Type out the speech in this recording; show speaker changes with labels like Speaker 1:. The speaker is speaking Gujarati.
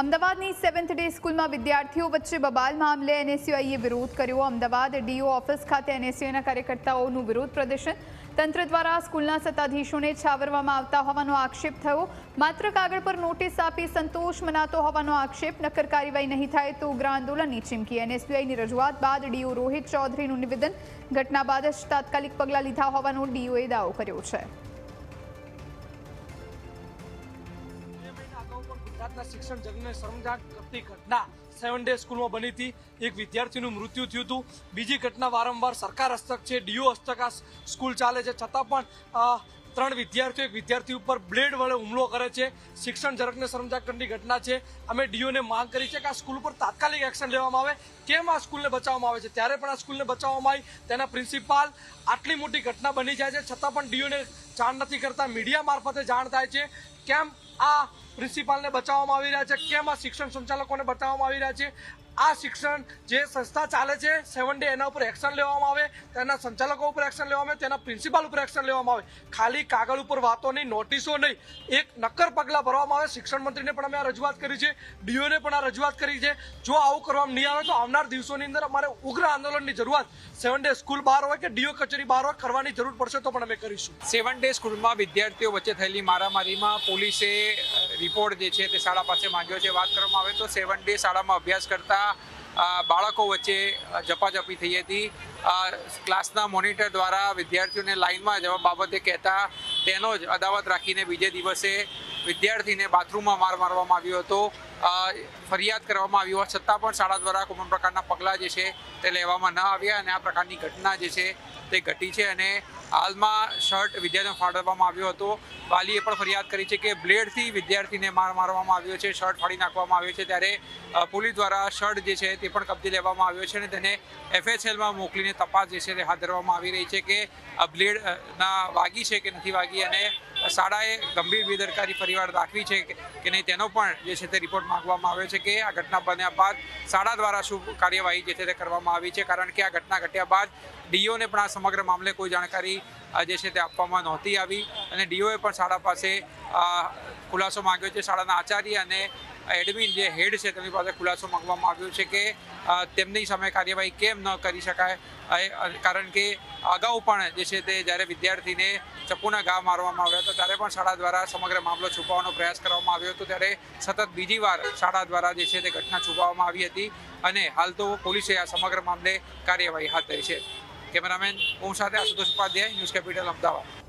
Speaker 1: અમદાવાદની સેવન્થ ડે સ્કૂલમાં વિદ્યાર્થીઓ વચ્ચે બબાલ મામલે એનએસયુઆઈએ વિરોધ કર્યો. અમદાવાદ ડીઓ ઓફિસ ખાતે એનએસયુના કાર્યકર્તાઓનું વિરોધ પ્રદર્શન. તંત્ર દ્વારા સ્કૂલના સત્તાધીશોને છાવરવામાં આવતા હોવાનો આક્ષેપ થયો. માત્ર કાગળ પર નોટિસ આપી સંતોષ મનાતો હોવાનો આક્ષેપ. નક્કર કાર્યવાહી નહીં થાય તો ઉગ્ર આંદોલનની ચીમકી. એનએસયુઆઈની રજૂઆત બાદ ડીઓ રોહિત ચૌધરીનું નિવેદન. ઘટના બાદ જ તાત્કાલિક પગલાં લીધા હોવાનો ડીઓએ દાવો કર્યો છે.
Speaker 2: ગુજરાતના શિક્ષણ જગને શરમજાક કરતી ઘટના સેવન ડે સ્કૂલમાં બની હતી. એક વિદ્યાર્થીનું મૃત્યુ થયું હતું. બીજી ઘટના વારંવાર સરકાર હસ્તક છે, ડીઓ હસ્તક આ સ્કૂલ ચાલે છે. છતાં પણ ત્રણ વિદ્યાર્થીઓ, એક વિદ્યાર્થી ઉપર બ્લેડ વડે હુમલો કરે છે. શિક્ષણ ઝરકને શરમજાટ કરતી ઘટના છે. અમે ડીઓને માંગ કરી છે કે આ સ્કૂલ ઉપર તાત્કાલિક એક્શન લેવામાં આવે. કેમ આ સ્કૂલને બચાવવામાં આવે છે? ત્યારે પણ આ સ્કૂલને બચાવવામાં આવી. તેના પ્રિન્સિપાલ આટલી મોટી ઘટના બની જાય છે. છતાં પણ ડીઓને જાણ નથી કરતા. મીડિયા મારફતે જાણ થાય છે. કેમ આ પ્રિન્સિપાલને બચાવવામાં આવી રહ્યા છે? કેમ આ શિક્ષણ સંચાલકોને બચાવવામાં આવી રહ્યા છે? આ શિક્ષણ જે સંસ્થા ચાલે છે સેવન ડે એના ઉપર એક્શન લેવામાં આવે, તેના સંચાલકો ઉપર એક્શન લેવામાં આવે, તેના પ્રિન્સિપાલ ઉપર એક્શન લેવામાં આવે. ખાલી કાગળ ઉપર વાતો નહીં નોટિસો નહીં. એક નક્કર પગલાં ભરવામાં આવે. શિક્ષણ મંત્રીને પણ અમે આ રજૂઆત કરી છે ડીઓને પણ આ રજૂઆત કરી છે. જો આવું કરવામાં નહીં આવે તો આવનાર દિવસોની અંદર અમારે ઉગ્ર આંદોલનની જરૂરત સેવન ડે સ્કૂલ બહાર હોય કે ડીઓ કચેરી બહાર હોય કરવાની જરૂર પડશે તો પણ અમે કરીશું.
Speaker 3: સેવન ડે સ્કૂલમાં વિદ્યાર્થીઓ વચ્ચે થયેલી મારામારીમાં પોલીસે રિપોર્ટ જે છે તે શાળા પાસે માંગ્યો છે. વાત કરવામાં આવે તો સેવન ડે શાળામાં અભ્યાસ કરતા અ, બાળકો વચ્ચે ઝપાઝપી થઈ હતી. ક્લાસના મોનિટર દ્વારા વિદ્યાર્થીઓને લાઇનમાં જવા બાબતે કહેતા તેનો જ અદાવત રાખીને બીજે દિવસે વિદ્યાર્થીને બાથરૂમમાં માર મારવામાં આવ્યો હતો. ફરિયાદ કરવામાં આવી હોવા છતાં પણ શાળા દ્વારા કોઈપણ પ્રકારના પગલાં જે છે તે લેવામાં ન આવ્યા અને આ પ્રકારની ઘટના જે છે તે ઘટી છે અને હાલમાં શર્ટ વિદ્યાર્થીઓ ફાળવવામાં આવ્યો હતો. વાલીએ પણ ફરિયાદ કરી છે કે બ્લેડથી વિદ્યાર્થીને માર મારવામાં આવ્યો છે, શર્ટ ફાડી નાખવામાં આવ્યો છે ત્યારે પોલીસ દ્વારા શર્ટ જે છે તે પણ કબજે લેવામાં આવ્યો છે અને તેને એફએસએલમાં મોકલીને તપાસ જે છે તે હાથ ધરવામાં આવી રહી છે કે આ બ્લેડ વાગી છે કે નથી વાગી અને શાળાએ ગંભીર બેદરકારી ફરીવાર દાખવી છે કે નહીં તેનો પણ જે છે તે રિપોર્ટ માંગવામાં આવ્યો છે કે આ ઘટના બન્યા બાદ શાળા દ્વારા શું કાર્યવાહી જે છે તે કરવામાં આવી છે કારણ કે આ ઘટના ઘટ્યા બાદ ડીઓને પણ આ સમગ્ર મામલે કોઈ જાણકારી જે છે તે આપવામાં નહોતી આવી અને ડીઓએ પણ શાળા પાસે ખુલાસો માંગ્યો છે. શાળાના આચાર્ય અને એડમિન જે હેડ છે તેમની પાસે ખુલાસો માંગવામાં આવ્યો છે કે તેમની સામે કાર્યવાહી કેમ ન કરી શકાય. કારણ કે અગાઉ પણ જે છે તે જ્યારે વિદ્યાર્થીને ચપ્પુના ઘા મારવામાં આવ્યા હતા, ત્યારે પણ શાળા દ્વારા સમગ્ર મામલો છુપાવવાનો પ્રયાસ કરવામાં આવ્યો હતો. ત્યારે સતત બીજી વાર શાળા દ્વારા જે છે તે ઘટના છુપાવવામાં આવી હતી અને હાલ તો પોલીસે આ સમગ્ર મામલે કાર્યવાહી હાથ ધરી છે. કેમેરામેન ઓમ સાથે આશુતોષ ઉપાધ્યાય ન્યૂઝ કેપિટલ અમદાવાદ